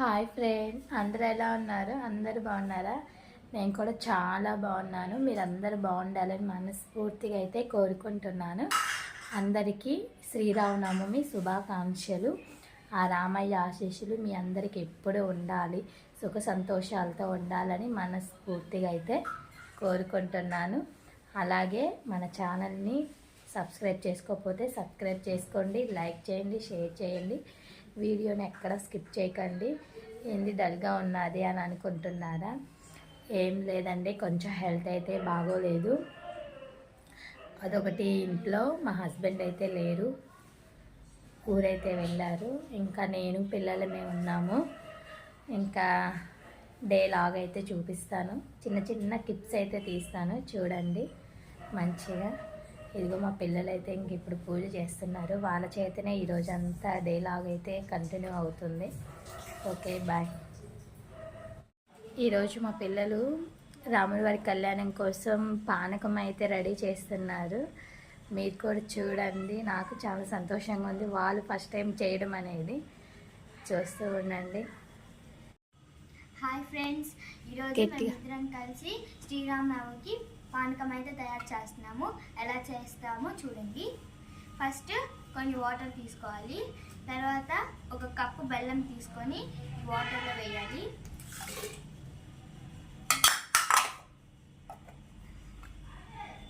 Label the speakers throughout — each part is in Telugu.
Speaker 1: హాయ్ ఫ్రెండ్స్ అందరు ఎలా ఉన్నారు? అందరు బాగున్నారా? నేను కూడా చాలా బాగున్నాను. మీరు అందరు బాగుండాలని మనస్ఫూర్తిగా అయితే కోరుకుంటున్నాను. అందరికీ శ్రీరామనవమి శుభాకాంక్షలు. ఆ రామయ్య ఆశీస్సులు మీ అందరికి ఎప్పుడూ ఉండాలి. సుఖ సంతోషాలతో ఉండాలని మనస్ఫూర్తిగా అయితే కోరుకుంటున్నాను. అలాగే మన ఛానల్ని సబ్స్క్రైబ్ చేసుకోకపోతే సబ్స్క్రైబ్ చేసుకోండి లైక్ చేయండి షేర్ చేయండి. వీడియోని ఎక్కడ స్కిప్ చేయకండి. ఏంది డల్గా ఉన్నది అని అనుకుంటున్నారా? ఏం లేదండి కొంచెం హెల్త్ అయితే బాగోలేదు. అదొకటి ఇంట్లో మా హస్బెండ్ అయితే లేరు. ఊరైతే వెళ్ళారు. ఇంకా నేను పిల్లలమే ఉన్నాము. ఇంకా డే లాగ్ అయితే చూపిస్తాను. చిన్న చిన్న కిప్స్ అయితే తీస్తాను. చూడండి మంచిగా. ఇదిగో మా పిల్లలు అయితే ఇంక ఇప్పుడు పూజ చేస్తున్నారు. వాళ్ళ చేతనే ఈరోజు అంతా డే లాగ్ అయితే కంటిన్యూ అవుతుంది. Okay bye. ఈరోజు మా పిల్లలు రాముల వారి కళ్యాణం కోసం పానకం అయితే రెడీ చేస్తున్నారు. మీరు కూడా చూడండి. నాకు చాలా సంతోషంగా ఉంది. వాళ్ళు ఫస్ట్ టైం చేయడం అనేది చూస్తూ ఉండండి.
Speaker 2: Hi friends. ఈరోజు. మేమిద్దరం కలిసి శ్రీరామనవమికి పానకం అయితే తయారు చేస్తున్నాము. ఎలా చేస్తామో చూడండి. ఫస్ట్ కొన్ని వాటర్ తీసుకోవాలి. తర్వాత ఒక కప్పు బెల్లం తీసుకొని వాటర్లో వేయాలి.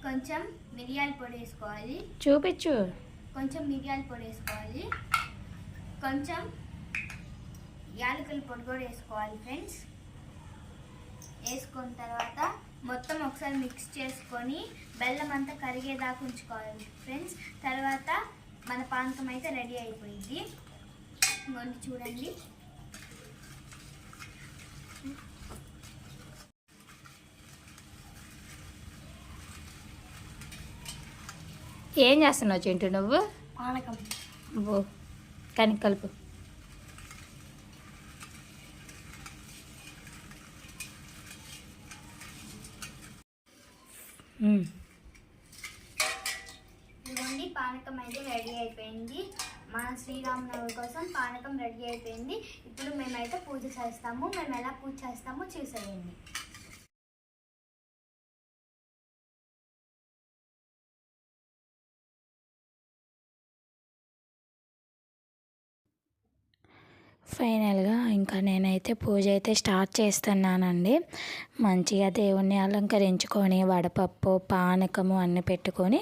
Speaker 2: కొంచెం మిరియాల పొడి వేసుకోవాలి.
Speaker 1: చూపించు.
Speaker 2: కొంచెం మిరియాల పొడి వేసుకోవాలి. కొంచెం యాలకుల పొడి కూడా వేసుకోవాలి ఫ్రెండ్స్. వేసుకున్న తర్వాత మొత్తం ఒకసారి మిక్స్ చేసుకొని బెల్లం అంతా కరిగేదాకా ఉంచుకోవాలి ఫ్రెండ్స్ తర్వాత మన పానకం అయితే రెడీ అయిపోయింది. ఇంకొండి చూడండి.
Speaker 1: ఏం చేస్తున్నావు చింటూ నువ్వు?
Speaker 2: పానకం.
Speaker 1: కానీ కలుపు.
Speaker 2: ఇదిగోండి పానకం అయితే రెడీ అయిపోయింది. మన శ్రీరామనవమి కోసం పానకం రెడీ అయిపోయింది. ఇప్పుడు మేమైతే పూజ చేస్తాము. మేము ఎలా పూజ చేస్తామో చూసేయండి.
Speaker 1: ఫైనల్గా ఇంకా నేనైతే పూజ అయితే స్టార్ట్ చేస్తున్నానండి. మంచిగా దేవుణ్ణి అలంకరించుకొని వడపప్పు పానకము అన్నీ పెట్టుకొని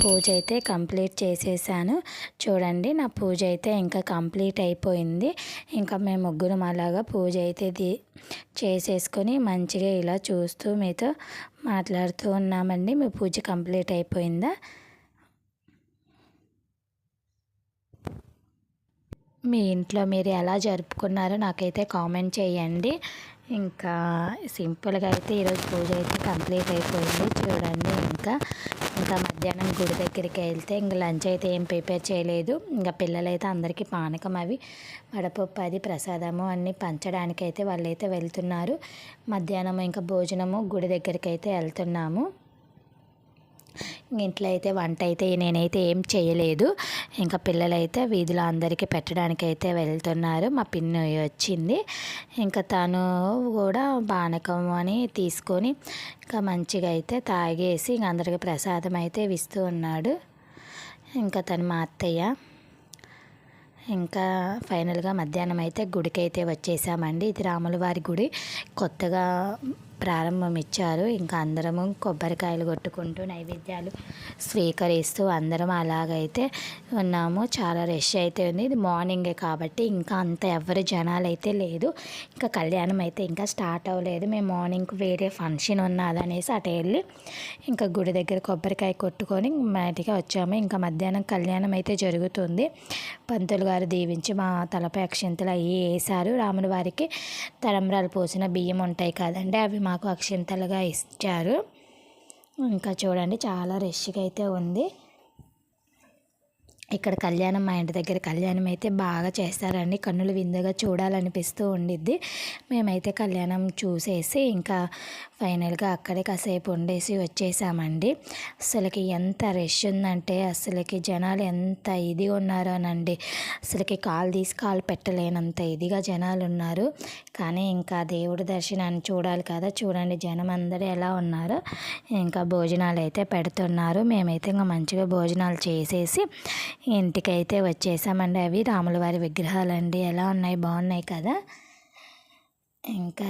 Speaker 1: పూజ అయితే కంప్లీట్ చేసేసాను. చూడండి నా పూజ అయితే ఇంకా కంప్లీట్ అయిపోయింది. ఇంకా మేము ముగ్గురం అలాగా పూజ అయితే ది చేసేసుకొని మంచిగా ఇలా చూస్తూ మీతో మాట్లాడుతూ ఉన్నామండి. మీ పూజ కంప్లీట్ అయిపోయిందా? మీ ఇంట్లో మీరు ఎలా జరుపుకున్నారో నాకైతే కామెంట్ చేయండి. ఇంకా సింపుల్గా అయితే ఈరోజు పూజ అయితే కంప్లీట్ అయిపోయింది. చూడండి ఇంకా ఇంకా మధ్యాహ్నం గుడి దగ్గరికి వెళ్తే ఇంకా లంచ్ అయితే ఏం ప్రిపేర్ చేయలేదు. ఇంకా పిల్లలైతే అందరికీ పానకం అవి వడపప్పు అది ప్రసాదము అన్నీ పంచడానికి అయితే వాళ్ళైతే వెళ్తున్నారు. మధ్యాహ్నం ఇంకా భోజనము గుడి దగ్గరికి అయితే వెళ్తున్నాము. ఇంట్లో అయితే వంట అయితే నేనైతే ఏం చేయలేదు. ఇంకా పిల్లలైతే వీధిలో అందరికీ పెట్టడానికి అయితే వెళ్తున్నారు. మా పిన్ని వచ్చింది. ఇంకా తను కూడా పానకం అని తీసుకొని ఇంకా మంచిగా అయితే తాగేసి ఇంక అందరికీ ప్రసాదం అయితే ఇస్తూ ఉన్నాడు. ఇంకా తను మా అత్తయ్య. ఇంకా ఫైనల్గా మధ్యాహ్నం అయితే గుడికి అయితే వచ్చేసామండి. ఇది రాములవారి గుడి. కొత్తగా ప్రారంభం ఇచ్చారు ఇంకా అందరము కొబ్బరికాయలు కొట్టుకుంటూ నైవేద్యాలు స్వీకరిస్తూ అందరం అలాగైతే ఉన్నాము. చాలా రష్ అయితే ఉంది. ఇది మార్నింగే కాబట్టి ఇంకా అంత ఎవరి జనాలు అయితే లేదు. ఇంకా కళ్యాణం అయితే ఇంకా స్టార్ట్ అవ్వలేదు. మేము మార్నింగ్ వేరే ఫంక్షన్ ఉన్నదనేసి అటు వెళ్ళి ఇంకా గుడి దగ్గర కొబ్బరికాయ కొట్టుకొని బయటికి వచ్చాము. ఇంకా మధ్యాహ్నం కళ్యాణం అయితే జరుగుతుంది. పంతులు గారు దీవించి మా తలపై అక్షింతలు అవి వేశారు. రాముడి వారికి తలంబ్రాలు పోసిన బియ్యం ఉంటాయి కదండి అవి మా మాకు అక్షింతలుగా ఇచ్చారు. ఇంకా చూడండి చాలా రష్గా అయితే ఉంది. ఇక్కడ కళ్యాణం మా ఇంటి దగ్గర కళ్యాణం అయితే బాగా చేస్తారండి. కన్నుల విందుగా చూడాలనిపిస్తూ ఉండిద్ది. మేమైతే కళ్యాణం చూసేసి ఇంకా ఫైనల్గా అక్కడే కాసేపు ఉండేసి వచ్చేసామండి. అసలుకి ఎంత రష్ ఉందంటే అసలుకి జనాలు ఎంత ఇదిగా ఉన్నారోనండి అసలుకి కాలు తీసి కాలు పెట్టలేనంత ఇదిగా జనాలు ఉన్నారు. కానీ ఇంకా దేవుడి దర్శనాన్ని చూడాలి కదా. చూడండి జనం అందరూ ఎలా ఉన్నారో. ఇంకా భోజనాలు అయితే పెడుతున్నారు. మేమైతే ఇంకా మంచిగా భోజనాలు చేసేసి ఇంటికైతే వచ్చేసామండి అవి. రాముల వారి విగ్రహాలు అండి ఎలా ఉన్నాయి? బాగున్నాయి కదా? ఇంకా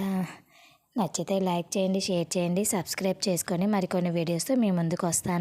Speaker 1: నచ్చితే లైక్ చేయండి షేర్ చేయండి సబ్స్క్రైబ్ చేసుకొని మరికొన్ని వీడియోస్తో మీ ముందుకు వస్తాను